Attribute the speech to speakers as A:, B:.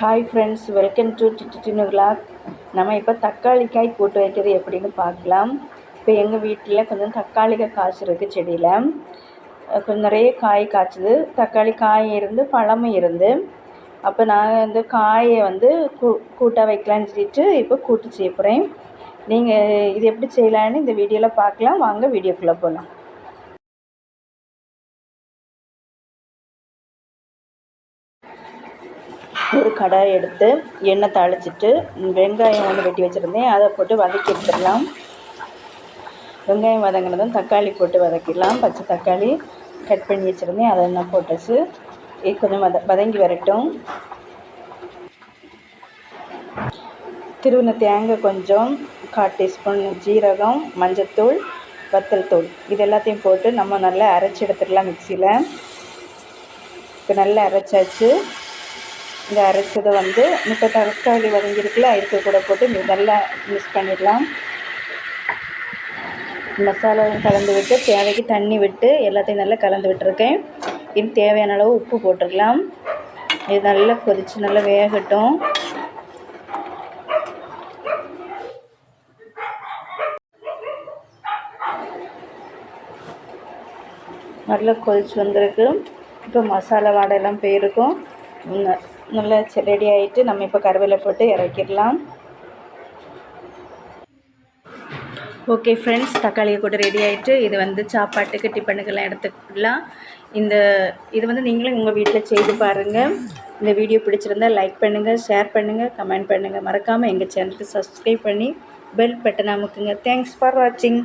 A: Hi friends welcome to Tinnu vlog நம்ம இப்போ தக்காளி காய் வைக்கிறது எப்படின்னு பார்க்கலாம். இப்போ எங்கள் வீட்டில் கொஞ்சம் தக்காளிக்காய் காய்ச்சிருக்கு செடியில். கொஞ்சம் நிறைய காய் காய்ச்சிது. தக்காளி காய் இருந்து பழமும் இருந்து. அப்போ நான் வந்து காயை வந்து கூ கூட்டாக வைக்கலான்னு சொல்லிட்டு இப்போ கூட்டு செய்ய போகிறேன் நீங்கள் இது எப்படி செய்யலான்னு இந்த வீடியோவில் பார்க்கலாம். வாங்க வீடியோக்குள்ளே போகலாம் ஒரு கடாய் எடுத்து எண்ணெய் தாளிச்சிட்டு வெங்காயம் வந்து வெட்டி வச்சுருந்தேன். அதை போட்டு வதக்கி எடுத்துடலாம். வெங்காயம் வதங்கினதும் தக்காளி போட்டு வதக்கிடலாம். பச்சை தக்காளி கட் பண்ணி வச்சுருந்தேன். அதை என்ன போட்டுச்சு. இது கொஞ்சம் வத வதங்கி வரட்டும். திருவின தேங்காய் கொஞ்சம் கால் டீஸ்பூன் ஜீரகம் மஞ்சத்தூள் வத்தல் தூள். இது எல்லாத்தையும் போட்டு நம்ம நல்லா அரைச்சி எடுத்துடலாம் மிக்சியில். இப்போ நல்லா அரைச்சாச்சு. இந்த அரைச்சதை வந்து இப்போ தக்காளி வதங்கிருக்குல்ல இதுக்கு கூட போட்டு நல்லா மிக்ஸ் பண்ணிடலாம். மசாலாவும் கலந்து விட்டு தேவைக்கு தண்ணி விட்டு எல்லாத்தையும் நல்லா கலந்து விட்டுருக்கேன். இது தேவையான அளவு உப்பு போட்டுடலாம். இது நல்லா கொதித்து நல்லா வேகட்டும். நல்லா கொதிச்சு வந்திருக்கு. இப்போ மசாலா வாடையெல்லாம் போயிருக்கும் நல்லா ரெடி ஆகிட்டு நம்ம இப்போ கருவேல போட்டு இறக்கிடலாம். ஓகே ஃப்ரெண்ட்ஸ் தக்காளியை கூட ரெடி ஆகிட்டு இது வந்து சாப்பாட்டுக்கு டிஃபனுக்கெல்லாம் எடுத்துக்கலாம். இந்த இது வந்து நீங்களும் உங்கள் வீட்டில் செய்து பாருங்கள் இந்த வீடியோ பிடிச்சிருந்தால் லைக் பண்ணுங்கள் ஷேர் பண்ணுங்கள் கமெண்ட் பண்ணுங்கள் மறக்காமல் எங்கள் சேனலுக்கு சப்ஸ்கிரைப் பண்ணி பெல் பட்டன் அமுக்குங்க. தேங்க்ஸ் ஃபார் வாட்சிங்